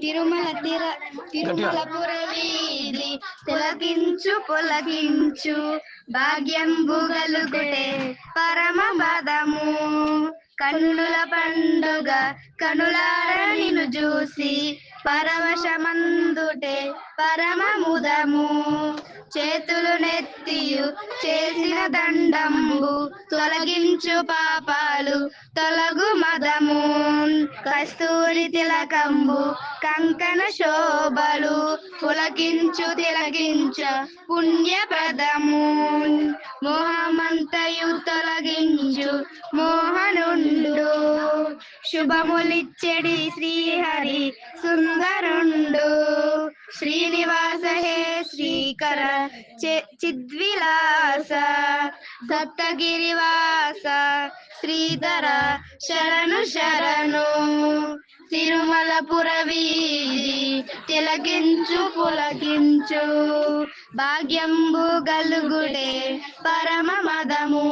తిరుమల తిర తిరుమల పురవీధి తిలకించు పులకించు భాగ్యం గుగలుగుటే పరమ పదము. కన్నుల పండుగ కనులార నిన్ను చూసి పరవశమందుటే పరమముదము చేతులు నెత్తియు చేసిన దండంబు తొలగించు పాపాలు తొలగు మదము. కస్తూరి తిలకంబు కంకణ శోభలు పులకించు తిలకించ పుణ్యప్రదము. మోహమంతయు తొలగించు మోహనుండు. శుభములిచ్చడి శ్రీహరి సుందరుండు. శ్రీనివాస హే శ్రీకర చి- చిద్విలాస సప్తగిరివాస శ్రీధర శరణు శరణు తిరుమలపుర వీధి తిలకించు పులకించు భాగ్యంబు గలుగుడే పరమ మదము.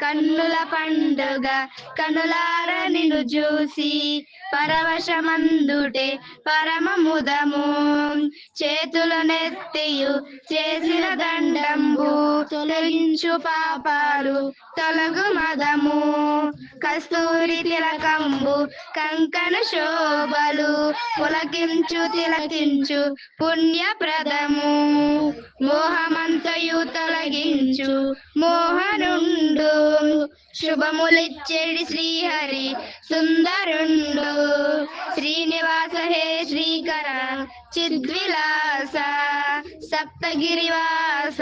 కన్నుల పండుగ కనులార నిన్ను చూసి పరవశమందుటే పరమముదము చేతులు నెత్తియు చేసిన దండంబు తొలగించు పాపాలు తొలగు మదము. కస్తూరి తిలకంబు కంకణ శోభలు పులకించు తిలకించు పుణ్యప్రదము. మోహమంతయు తొలగించు మోహనుండు. శుభములిచ్చేడి శ్రీహరి సుందరుండు. శ్రీనివాస హే శ్రీకర చిద్విలాస సప్తగిరివాస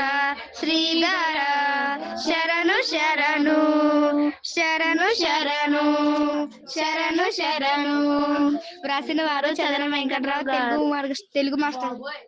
శ్రీధర. శరణు శరణు శరణు శరణు శరణు శరణు. వ్రాసిన వారు చదన వెంకట్రావు తెలుగు మార్గ- తెలుగు మాస్టర్.